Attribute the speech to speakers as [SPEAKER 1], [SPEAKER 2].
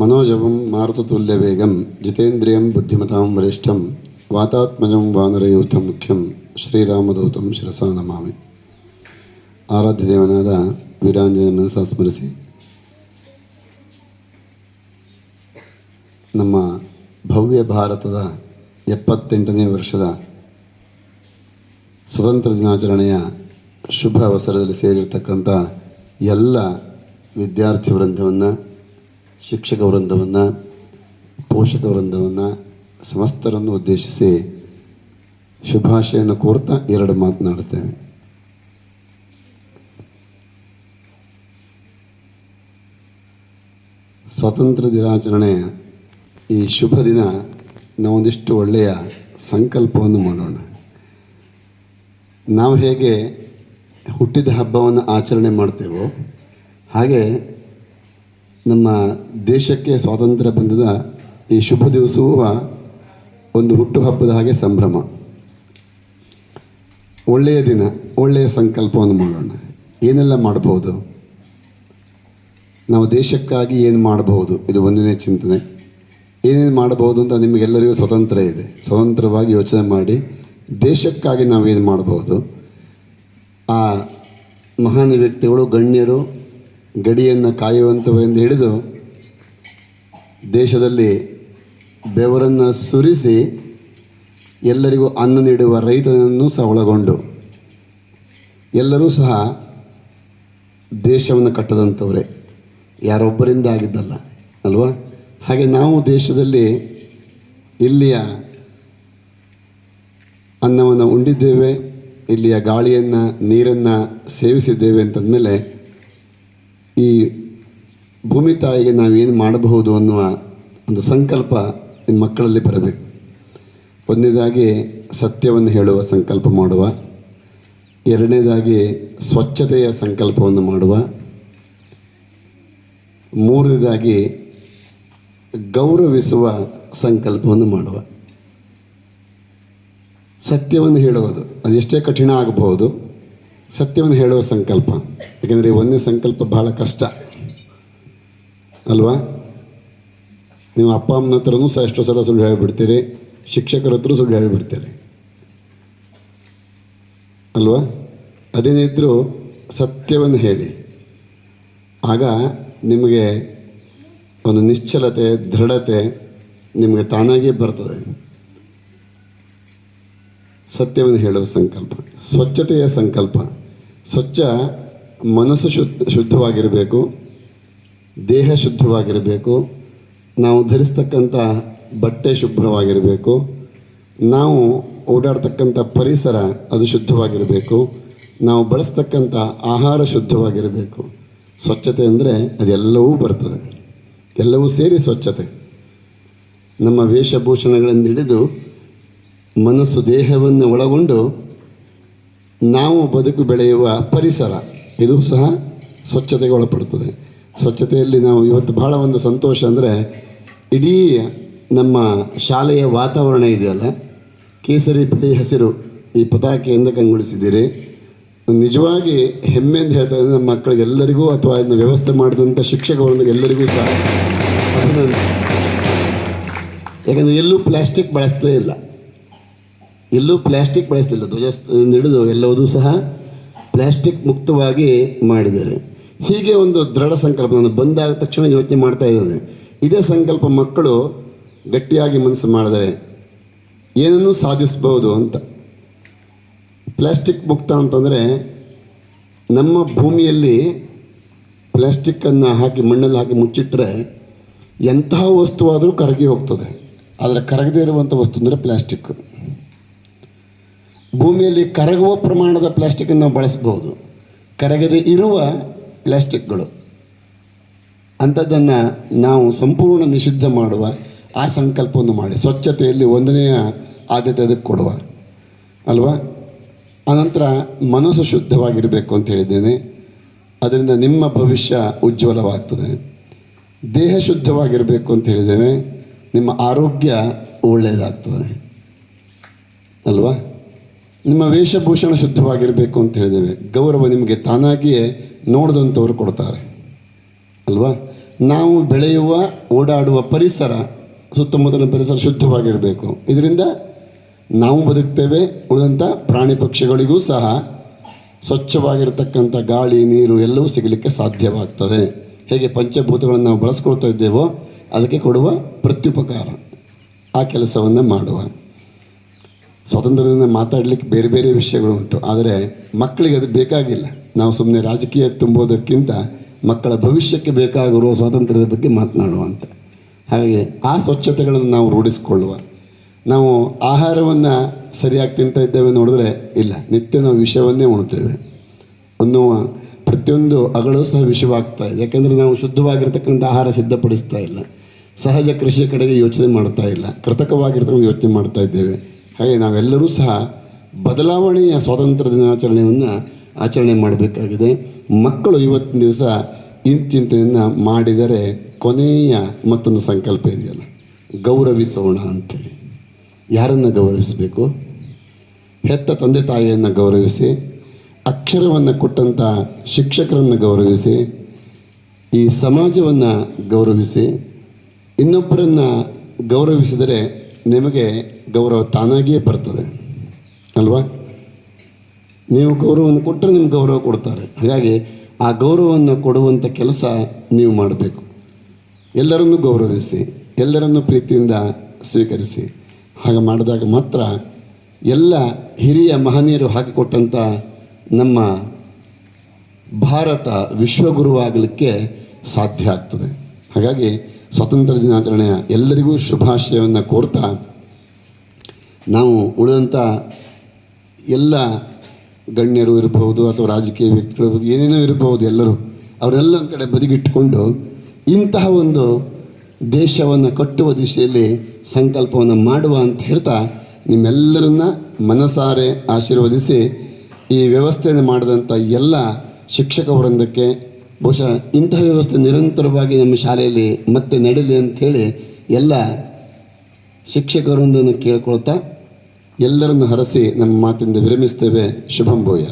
[SPEAKER 1] ಮನೋಜವಂ മാറുതതുല്യ ವೇಗಂ ಜಿತೇಂದ್ರಿಯಂ ಬುದ್ಧಿಮತಾಂ ವರಿಷ್ಠಂ ವಾತಾತ್ಮಯಂ വാനരയൂഥം മുഖ്യം ಶ್ರೀರಾಮದೂತಂ ಶಿರಸ ನಮಾಮಿ ಆರಾಧ್ಯ ದೇವನಾದ ವೀರಾಂಜನ ಸಹ ಸ್ಮರಿಸಿ ನಮ್ಮ ಭವ್ಯ ಭಾರತದ ಎಪ್ಪತ್ತೆಂಟನೇ ವರ್ಷದ ಸ್ವತಂತ್ರ ದಿನಾಚರಣೆಯ ಶುಭ ಅವಸರದಲ್ಲಿ ಸೇರಿರ್ತಕ್ಕಂಥ ಎಲ್ಲ ವಿದ್ಯಾರ್ಥಿ ವೃಂದವನ್ನು ಶಿಕ್ಷಕ ವೃಂದವನ್ನು, ಪೋಷಕ ವೃಂದವನ್ನು ಸಮಸ್ತರನ್ನು ಉದ್ದೇಶಿಸಿ ಶುಭಾಶಯನ ಕೋರ್ತಾ ಎರಡು ಮಾತನಾಡ್ತೇವೆ ಸ್ವಾತಂತ್ರ್ಯ ದಿನಾಚರಣೆ ಈ ಶುಭ ದಿನ ನಾವೊಂದಿಷ್ಟು ಒಳ್ಳೆಯ ಸಂಕಲ್ಪವನ್ನು ಮಾಡೋಣ. ನಾವು ಹೇಗೆ ಹುಟ್ಟಿದ ಹಬ್ಬವನ್ನು ಆಚರಣೆ ಮಾಡ್ತೇವೋ ಹಾಗೆ ನಮ್ಮ ದೇಶಕ್ಕೆ ಸ್ವಾತಂತ್ರ್ಯ ಬಂದದ ಈ ಶುಭ ದಿವಸವೂ ಒಂದು ಹುಟ್ಟುಹಬ್ಬದ ಹಾಗೆ ಸಂಭ್ರಮ. ಒಳ್ಳೆಯ ದಿನ, ಒಳ್ಳೆಯ ಸಂಕಲ್ಪವನ್ನು ಮಾಡೋಣ. ಏನೆಲ್ಲ ಮಾಡಬಹುದು? ನಾವು ದೇಶಕ್ಕಾಗಿ ಏನು ಮಾಡಬಹುದು? ಇದು ಒಂದನೇ ಚಿಂತನೆ. ಏನೇನು ಮಾಡಬಹುದು ಅಂತ ನಿಮಗೆಲ್ಲರಿಗೂ ಸ್ವತಂತ್ರ ಇದೆ. ಸ್ವತಂತ್ರವಾಗಿ ಯೋಚನೆ ಮಾಡಿ ದೇಶಕ್ಕಾಗಿ ನಾವೇನು ಮಾಡಬಹುದು? ಆ ಮಹಾನ್ ವ್ಯಕ್ತಿಗಳು, ಗಣ್ಯರು ಗಡಿಯನ್ನು ಕಾಯುವಂಥವರಿಂದ ಹಿಡಿದು ದೇಶದಲ್ಲಿ ಬೆವರನ್ನು ಸುರಿಸಿ ಎಲ್ಲರಿಗೂ ಅನ್ನ ನೀಡುವ ರೈತನನ್ನು ಸಹ ಒಳಗೊಂಡು ಎಲ್ಲರೂ ಸಹ ದೇಶವನ್ನು ಕಟ್ಟದಂಥವರೇ ಯಾರೊಬ್ಬರಿಂದ ಆಗಿದ್ದಲ್ಲ, ಅಲ್ವಾ? ಹಾಗೆ ನಾವು ದೇಶದಲ್ಲಿ ಇಲ್ಲಿಯ ಅನ್ನವನ್ನು ಉಂಡಿದ್ದೇವೆ, ಇಲ್ಲಿಯ ಗಾಳಿಯನ್ನು, ನೀರನ್ನು ಸೇವಿಸಿದ್ದೇವೆ ಅಂತಂದಮೇಲೆ ಈ ಭೂಮಿ ತಾಯಿಗೆ ನಾವೇನು ಮಾಡಬಹುದು ಅನ್ನುವ ಒಂದು ಸಂಕಲ್ಪ ನಿಮ್ಮ ಮಕ್ಕಳಲ್ಲಿ ಬರಬೇಕು. ಒಂದನೇದಾಗಿ ಸತ್ಯವನ್ನು ಹೇಳುವ ಸಂಕಲ್ಪ ಮಾಡುವ. ಎರಡನೇದಾಗಿ ಸ್ವಚ್ಛತೆಯ ಸಂಕಲ್ಪವನ್ನು ಮಾಡುವ. ಮೂರನೇದಾಗಿ ಗೌರವಿಸುವ ಸಂಕಲ್ಪವನ್ನು ಮಾಡುವ. ಸತ್ಯವನ್ನು ಹೇಳುವುದು ಅದೆಷ್ಟೇ ಕಠಿಣ ಆಗಬಹುದು. ಸತ್ಯವನ್ನು ಹೇಳುವ ಸಂಕಲ್ಪ. ಯಾಕೆಂದರೆ ಒಂದೇ ಸಂಕಲ್ಪ ಬಹಳ ಕಷ್ಟ. ಅಲ್ವಾ? ನೀವು ಅಪ್ಪ ಅಮ್ಮನ ಹತ್ರನೂ ಸಹ ಎಷ್ಟೋ ಸಲ ಸುಳ್ಳು ಹೇಳಿಬಿಡ್ತೀರಿ, ಶಿಕ್ಷಕರ ಹತ್ರ ಸುಳ್ಳು ಹೇಳಿಬಿಡ್ತೀರಿ. ಅಲ್ವಾ? ಅದೇನೇ ಇದ್ದರೂ ಸತ್ಯವನ್ನು ಹೇಳಿ. ಆಗ ನಿಮಗೆ ಒಂದು ನಿಶ್ಚಲತೆ, ದೃಢತೆ ನಿಮಗೆ ತಾನಾಗಿಯೇ ಬರ್ತದೆ. ಸತ್ಯವನ್ನು ಹೇಳುವ ಸಂಕಲ್ಪ. ಸ್ವಚ್ಛತೆಯ ಸಂಕಲ್ಪ. ಸ್ವಚ್ಛ ಮನಸ್ಸು ಶುದ್ಧ, ಶುದ್ಧವಾಗಿರಬೇಕು, ದೇಹ ಶುದ್ಧವಾಗಿರಬೇಕು, ನಾವು ಧರಿಸ್ತಕ್ಕಂಥ ಬಟ್ಟೆ ಶುಭ್ರವಾಗಿರಬೇಕು, ನಾವು ಓಡಾಡ್ತಕ್ಕಂಥ ಪರಿಸರ ಅದು ಶುದ್ಧವಾಗಿರಬೇಕು, ನಾವು ಬಳಸ್ತಕ್ಕಂಥ ಆಹಾರ ಶುದ್ಧವಾಗಿರಬೇಕು. ಸ್ವಚ್ಛತೆ ಅಂದರೆ ಅದೆಲ್ಲವೂ ಬರ್ತದೆ. ಎಲ್ಲವೂ ಸೇರಿ ಸ್ವಚ್ಛತೆ. ನಮ್ಮ ವೇಷಭೂಷಣಗಳನ್ನು ಹಿಡಿದು ಮನಸ್ಸು ದೇಹವನ್ನು ಒಳಗೊಂಡು ನಾವು ಬದುಕು ಬೆಳೆಯುವ ಪರಿಸರ, ಇದು ಸಹ ಸ್ವಚ್ಛತೆಗೆ ಒಳಪಡುತ್ತದೆ. ಸ್ವಚ್ಛತೆಯಲ್ಲಿ ನಾವು ಇವತ್ತು ಬಹಳ ಒಂದು ಸಂತೋಷ ಅಂದರೆ, ಇಡೀ ನಮ್ಮ ಶಾಲೆಯ ವಾತಾವರಣ ಇದೆಯಲ್ಲ? ಕೇಸರಿ ಬಿಳಿ ಹಸಿರು ಈ ಪತಾಕೆಯಿಂದ ಕಂಗೊಳಿಸಿದ್ದೀರಿ. ನಿಜವಾಗಿ ಹೆಮ್ಮೆಯಿಂದ ಹೇಳ್ತಾ ಇದ್ದಾರೆ ನಮ್ಮ ಮಕ್ಕಳಿಗೆಲ್ಲರಿಗೂ ಅಥವಾ ಇದನ್ನು ವ್ಯವಸ್ಥೆ ಮಾಡಿದಂಥ ಶಿಕ್ಷಕರಿಗೆ ಎಲ್ಲರಿಗೂ ಸಹ ಯಾಕಂದರೆ ಎಲ್ಲೂ ಪ್ಲಾಸ್ಟಿಕ್ ಬಳಸ್ತೇ ಇಲ್ಲ. ಎಲ್ಲೂ ಪ್ಲಾಸ್ಟಿಕ್ ಬಳಸ್ತಿಲ್ಲ. ಧ್ವಜ ಹಿಡಿದು ಎಲ್ಲವೂ ಸಹ ಪ್ಲಾಸ್ಟಿಕ್ ಮುಕ್ತವಾಗಿ ಮಾಡಿದ್ದಾರೆ. ಹೀಗೆ ಒಂದು ದೃಢ ಸಂಕಲ್ಪ ನಾನು ಬಂದಾದ ತಕ್ಷಣ ಯೋಚನೆ ಮಾಡ್ತಾ ಇದ್ದಾನೆ. ಇದೇ ಸಂಕಲ್ಪ ಮಕ್ಕಳು ಗಟ್ಟಿಯಾಗಿ ಮನಸ್ಸು ಮಾಡಿದರೆ ಏನನ್ನು ಸಾಧಿಸ್ಬೋದು ಅಂತ. ಪ್ಲಾಸ್ಟಿಕ್ ಮುಕ್ತ ಅಂತಂದರೆ ನಮ್ಮ ಭೂಮಿಯಲ್ಲಿ ಪ್ಲಾಸ್ಟಿಕ್ಕನ್ನು ಹಾಕಿ, ಮಣ್ಣಲ್ಲಿ ಹಾಕಿ ಮುಚ್ಚಿಟ್ಟರೆ ಎಂತಹ ವಸ್ತುವಾದರೂ ಕರಗಿ ಹೋಗ್ತದೆ. ಆದರೆ ಕರಗದೇ ಇರುವಂಥ ವಸ್ತು ಅಂದರೆ ಪ್ಲಾಸ್ಟಿಕ್. ಭೂಮಿಯಲ್ಲಿ ಕರಗುವ ಪ್ರಮಾಣದ ಪ್ಲಾಸ್ಟಿಕ್ಕನ್ನು ನಾವು ಬಳಸಬಹುದು. ಕರಗದೆ ಇರುವ ಪ್ಲಾಸ್ಟಿಕ್ಗಳು. ಅಂಥದ್ದನ್ನು ನಾವು ಸಂಪೂರ್ಣ ನಿಷಿದ್ಧ ಮಾಡುವ ಆ ಸಂಕಲ್ಪವನ್ನು ಮಾಡಿ. ಸ್ವಚ್ಛತೆಯಲ್ಲಿ ಒಂದನೆಯ ಆದ್ಯತೆ ಅದಕ್ಕೆ ಕೊಡುವ. ಅಲ್ವಾ? ಅನಂತರ ಮನಸ್ಸು ಶುದ್ಧವಾಗಿರಬೇಕು ಅಂತ ಹೇಳಿದ್ದೇನೆ. ಅದರಿಂದ ನಿಮ್ಮ ಭವಿಷ್ಯ ಉಜ್ವಲವಾಗ್ತದೆ. ದೇಹ ಶುದ್ಧವಾಗಿರಬೇಕು ಅಂತ ಹೇಳಿದ್ದೇವೆ. ನಿಮ್ಮ ಆರೋಗ್ಯ ಒಳ್ಳೆಯದಾಗ್ತದೆ. ಅಲ್ವಾ? ನಿಮ್ಮ ವೇಷಭೂಷಣ ಶುದ್ಧವಾಗಿರಬೇಕು ಅಂತ ಹೇಳಿದ್ದೇವೆ. ಗೌರವ ನಿಮಗೆ ತಾನಾಗಿಯೇ ನೋಡಿದಂಥವ್ರು ಕೊಡ್ತಾರೆ. ಅಲ್ವಾ? ನಾವು ಬೆಳೆಯುವ, ಓಡಾಡುವ ಪರಿಸರ, ಸುತ್ತಮುತ್ತಲಿನ ಪರಿಸರ ಶುದ್ಧವಾಗಿರಬೇಕು. ಇದರಿಂದ ನಾವು ಬದುಕ್ತೇವೆ ಉಳಿದಂಥ ಪ್ರಾಣಿ ಪಕ್ಷಿಗಳಿಗೂ ಸಹ ಸ್ವಚ್ಛವಾಗಿರ್ತಕ್ಕಂಥ ಗಾಳಿ, ನೀರು ಎಲ್ಲವೂ ಸಿಗಲಿಕ್ಕೆ ಸಾಧ್ಯವಾಗ್ತದೆ. ಹೇಗೆ ಪಂಚಭೂತಗಳನ್ನು ನಾವು ಬಳಸ್ಕೊಳ್ತಾ ಇದ್ದೇವೋ ಅದಕ್ಕೆ ಕೊಡುವ ಪ್ರತ್ಯುಪಕಾರ ಆ ಕೆಲಸವನ್ನು ಮಾಡುವ. ಸ್ವಾತಂತ್ರ್ಯದಿಂದ ಮಾತಾಡಲಿಕ್ಕೆ ಬೇರೆ ಬೇರೆ ವಿಷಯಗಳು ಉಂಟು. ಆದರೆ ಮಕ್ಕಳಿಗೆ ಅದು ಬೇಕಾಗಿಲ್ಲ. ನಾವು ಸುಮ್ಮನೆ ರಾಜಕೀಯ ತುಂಬೋದಕ್ಕಿಂತ ಮಕ್ಕಳ ಭವಿಷ್ಯಕ್ಕೆ ಬೇಕಾಗಿರುವ ಸ್ವಾತಂತ್ರ್ಯದ ಬಗ್ಗೆ ಮಾತನಾಡುವ ಅಂತ. ಹಾಗೆ ಆ ಸ್ವಚ್ಛತೆಗಳನ್ನು ನಾವು ರೂಢಿಸಿಕೊಳ್ಳುವ. ನಾವು ಆಹಾರವನ್ನು ಸರಿಯಾಗಿ ತಿಂತಾ ಇದ್ದೇವೆ ನೋಡಿದ್ರೆ ಇಲ್ಲ, ನಿತ್ಯ ನಾವು ವಿಷವನ್ನೇ ಉಣ್ತೇವೆ. ಅನ್ನುವ ಪ್ರತಿಯೊಂದು ಅಗಳು ಸಹ ವಿಷವಾಗ್ತಾ ಇದೆ. ಯಾಕೆಂದರೆ ನಾವು ಶುದ್ಧವಾಗಿರ್ತಕ್ಕಂಥ ಆಹಾರ ಸಿದ್ಧಪಡಿಸ್ತಾ ಇಲ್ಲ. ಸಹಜ ಕೃಷಿಯ ಕಡೆಗೆ ಯೋಚನೆ ಮಾಡ್ತಾ ಇಲ್ಲ. ಕೃತಕವಾಗಿರ್ತಕ್ಕಂಥ ಯೋಚನೆ ಮಾಡ್ತಾ ಇದ್ದೇವೆ. ಹಾಗೆ ನಾವೆಲ್ಲರೂ ಸಹ ಬದಲಾವಣೆಯ ಸ್ವಾತಂತ್ರ್ಯ ದಿನಾಚರಣೆಯನ್ನು ಆಚರಣೆ ಮಾಡಬೇಕಾಗಿದೆ. ಮಕ್ಕಳು ಇವತ್ತಿನ ದಿವಸ ಇಂತಿಂತೆಯನ್ನು ಮಾಡಿದರೆ ಕೊನೆಯ ಮತ್ತೊಂದು ಸಂಕಲ್ಪ ಇದೆಯಲ್ಲ ಗೌರವಿಸೋಣ ಅಂತೇಳಿ ಯಾರನ್ನು ಗೌರವಿಸಬೇಕು ಹೆತ್ತ ತಂದೆ ತಾಯಿಯನ್ನು ಗೌರವಿಸಿ ಅಕ್ಷರವನ್ನು ಕೊಟ್ಟಂಥ ಶಿಕ್ಷಕರನ್ನು ಗೌರವಿಸಿ ಈ ಸಮಾಜವನ್ನು ಗೌರವಿಸಿ ಇನ್ನೊಬ್ಬರನ್ನು ಗೌರವಿಸಿದರೆ ನಿಮಗೆ ಗೌರವ ತಾನಾಗಿಯೇ ಬರ್ತದೆ. ಅಲ್ವಾ? ನೀವು ಗೌರವವನ್ನು ಕೊಟ್ಟರೆ ನಿಮ್ಗೆ ಗೌರವ ಕೊಡ್ತಾರೆ. ಹಾಗಾಗಿ ಆ ಗೌರವವನ್ನು ಕೊಡುವಂಥ ಕೆಲಸ ನೀವು ಮಾಡಬೇಕು. ಎಲ್ಲರನ್ನೂ ಗೌರವಿಸಿ, ಎಲ್ಲರನ್ನೂ ಪ್ರೀತಿಯಿಂದ ಸ್ವೀಕರಿಸಿ. ಹಾಗೆ ಮಾಡಿದಾಗ ಮಾತ್ರ ಎಲ್ಲ ಹಿರಿಯ ಮಹನೀಯರು ಹಾಕಿಕೊಟ್ಟಂಥ ನಮ್ಮ ಭಾರತ ವಿಶ್ವಗುರುವಾಗಲಿಕ್ಕೆ ಸಾಧ್ಯ ಆಗ್ತದೆ. ಹಾಗಾಗಿ ಸ್ವಾತಂತ್ರ್ಯ ದಿನಾಚರಣೆಯ ಎಲ್ಲರಿಗೂ ಶುಭಾಶಯವನ್ನು ಕೋರ್ತಾ ನಾವು ಉಳಿದಂಥ ಎಲ್ಲ ಗಣ್ಯರು ಇರಬಹುದು ಅಥವಾ ರಾಜಕೀಯ ವ್ಯಕ್ತಿಗಳು ಇರ್ಬೋದು, ಏನೇನೋ ಇರಬಹುದು ಎಲ್ಲರೂ ಅವರೆಲ್ಲ ಒಂದು ಕಡೆ ಬದಿಗಿಟ್ಟುಕೊಂಡು ಇಂತಹ ಒಂದು ದೇಶವನ್ನು ಕಟ್ಟುವ ದಿಶೆಯಲ್ಲಿ ಸಂಕಲ್ಪವನ್ನು ಮಾಡುವ ಅಂತ ಹೇಳ್ತಾ ನಿಮ್ಮೆಲ್ಲರನ್ನ ಮನಸಾರೆ ಆಶೀರ್ವದಿಸಿ ಈ ವ್ಯವಸ್ಥೆಯನ್ನು ಮಾಡಿದಂಥ ಎಲ್ಲ ಶಿಕ್ಷಕ ವೃಂದಕ್ಕೆ ಬಹುಶಃ ಇಂತಹ ವ್ಯವಸ್ಥೆ ನಿರಂತರವಾಗಿ ನಮ್ಮ ಶಾಲೆಯಲ್ಲಿ ಮತ್ತೆ ನಡೀಲಿ ಅಂಥೇಳಿ ಎಲ್ಲ ಶಿಕ್ಷಕರೊಂದನ್ನು ಕೇಳ್ಕೊಳ್ತಾ ಎಲ್ಲರನ್ನು ಹರಸಿ ನಮ್ಮ ಮಾತಿಂದ ವಿರಮಿಸ್ತೇವೆ. ಶುಭಂ ಭೂಯ.